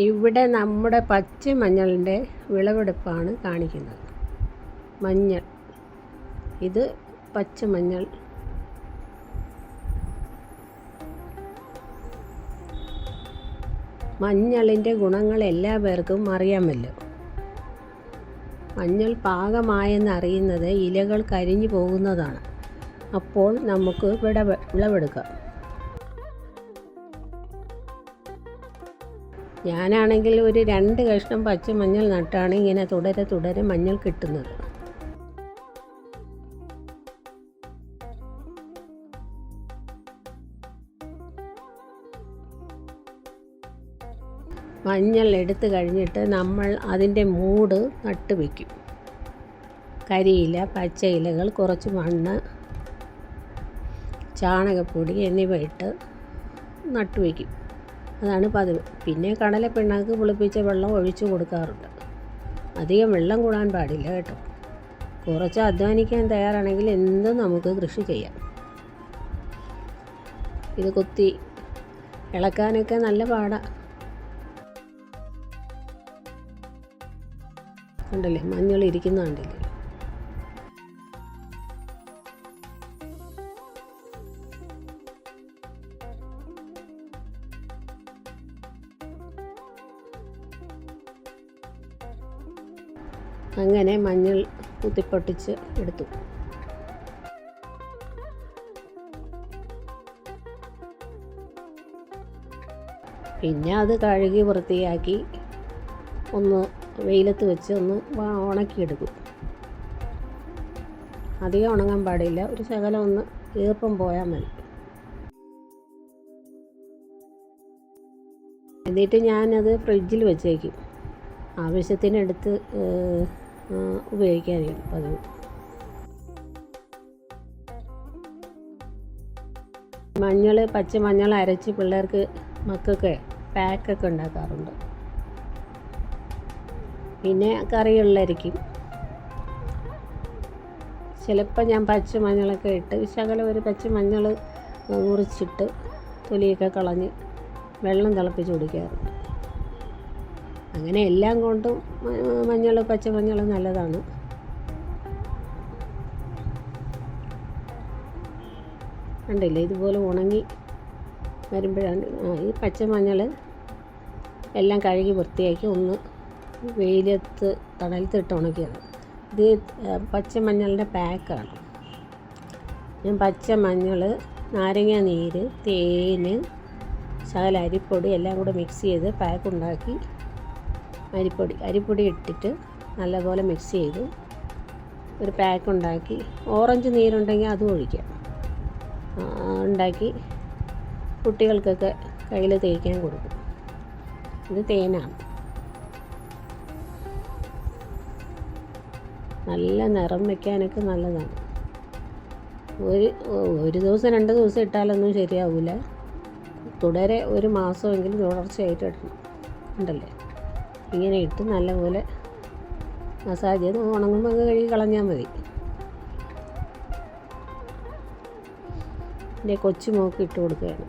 ഇവിടെ നമ്മുടെ പച്ച മഞ്ഞളിന്റെ വിളവെടുപ്പാണ് കാണിക്കുന്നത്. മഞ്ഞൾ. ഇത് പച്ച മഞ്ഞൾ. മഞ്ഞളിന്റെ ഗുണങ്ങൾ എല്ലാ പേർക്കും അറിയാമല്ലോ. മഞ്ഞൾ പാകമായെന്ന് അറിയുന്നത് ഇലകൾ കരിഞ്ഞു പോകുന്നതാണ്. അപ്പോൾ നമുക്ക് വിള വിളവെടുക്കാം. ഞാനാണെങ്കിൽ ഒരു രണ്ട് കഷ്ണം പച്ചമഞ്ഞൾ നട്ടാണ് ഇങ്ങനെ തുടരെ തുടരെ മഞ്ഞൾ കിട്ടുന്നത്. മഞ്ഞൾ എടുത്തു കഴിഞ്ഞിട്ട് നമ്മൾ അതിന്റെ മൂട് നട്ട് വയ്ക്കും കരിയില പച്ച ഇലകൾ കുറച്ച് മണ്ണ് ചാണകപ്പൊടി എന്നിവ ഇട്ട് നട്ടു വയ്ക്കും അതാണ് പതിവ്. പിന്നെ കടലപ്പിണ്ണാക്ക് പുളിപ്പിച്ച വെള്ളം ഒഴിച്ചു കൊടുക്കാറുണ്ട്. അധികം വെള്ളം കൂടാൻ പാടില്ല കേട്ടോ. കുറച്ച് അധ്വാനിക്കാൻ തയ്യാറാണെങ്കിൽ എന്തും നമുക്ക് കൃഷി ചെയ്യാം. ഇത് കുത്തി ഇളക്കാനൊക്കെ നല്ല പാടാണ് കണ്ടല്ലേ? മഞ്ഞൾ ഇരിക്കുന്ന അങ്ങനെ മഞ്ഞൾ കുത്തിപ്പൊട്ടിച്ച് എടുത്തു. പിന്നെ അത് കഴുകി വൃത്തിയാക്കി ഒന്ന് വെയിലത്ത് വെച്ച് ഒന്ന് ഉണക്കിയെടുക്കും അധികം ഉണങ്ങാൻ പാടില്ല. ഒരു ശകലം ഒന്ന് ഈർപ്പം പോയാൽ മതി. എന്നിട്ട് ഞാനത് ഫ്രിഡ്ജിൽ വെച്ചേക്കും. ആവശ്യത്തിനെടുത്ത് ഉപയോഗിക്കാനായിരിക്കും പതിവ്. മഞ്ഞൾ പച്ച മഞ്ഞൾ അരച്ച് പിള്ളേർക്ക് മക്കൾക്ക് പാക്കൊക്കെ ഉണ്ടാക്കാറുണ്ട്. പിന്നെ കറികളിലായിരിക്കും. ചിലപ്പോൾ ഞാൻ പച്ച മഞ്ഞളൊക്കെ ഇട്ട് ശകലം ഒരു പച്ച മഞ്ഞൾ മുറിച്ചിട്ട് തൊലിയൊക്കെ കളഞ്ഞ് വെള്ളം തിളപ്പിച്ച് കുടിക്കാറുണ്ട്. അങ്ങനെ എല്ലാം കൊണ്ടും മഞ്ഞൾ പച്ചമഞ്ഞൾ നല്ലതാണ്. കണ്ടില്ലേ? ഇതുപോലെ ഉണങ്ങി വരുമ്പോഴാണ് ഈ പച്ചമഞ്ഞൾ എല്ലാം കഴുകി വൃത്തിയാക്കി ഒന്ന് വെയിലത്ത് തണലത്തിട്ട് ഉണക്കിയത്. ഇത് പച്ചമഞ്ഞളിന്റെ പാക്കാണ്. ഞാൻ പച്ചമഞ്ഞൾ നാരങ്ങ നീര് തേന് ശകല അരിപ്പൊടി എല്ലാം കൂടെ മിക്സ് ചെയ്ത് പാക്ക് ഉണ്ടാക്കി അരിപ്പൊടി. അരിപ്പൊടി ഇട്ടിട്ട് നല്ലപോലെ മിക്സ് ചെയ്തു ഒരു പാക്ക് ഉണ്ടാക്കി. ഓറഞ്ച് നീരുണ്ടെങ്കിൽ അതും ഒഴിക്കാം. ഉണ്ടാക്കി കുട്ടികൾക്കൊക്കെ കയ്യിൽ തേക്കാൻ കൊടുക്കും. ഇത് തേനാണ്. നല്ല നിറം വയ്ക്കാനൊക്കെ നല്ലതാണ്. ഒരു ഒരു ദിവസം രണ്ട് ദിവസം ഇട്ടാലൊന്നും ശരിയാവില്ല തുടരെ ഒരു മാസമെങ്കിലും തുടർച്ചയായിട്ട് ഇടണം. ഉണ്ടല്ലേ? ഇങ്ങനെ ഇട്ട് നല്ലപോലെ മസാജ് ചെയ്ത് ഉണങ്ങുമ്പോൾ അങ്ങ് കഴുകി കളഞ്ഞാൽ മതി. എന്റെ കൊച്ചുമോക്ക് ഇട്ട് കൊടുക്കുകയാണ്.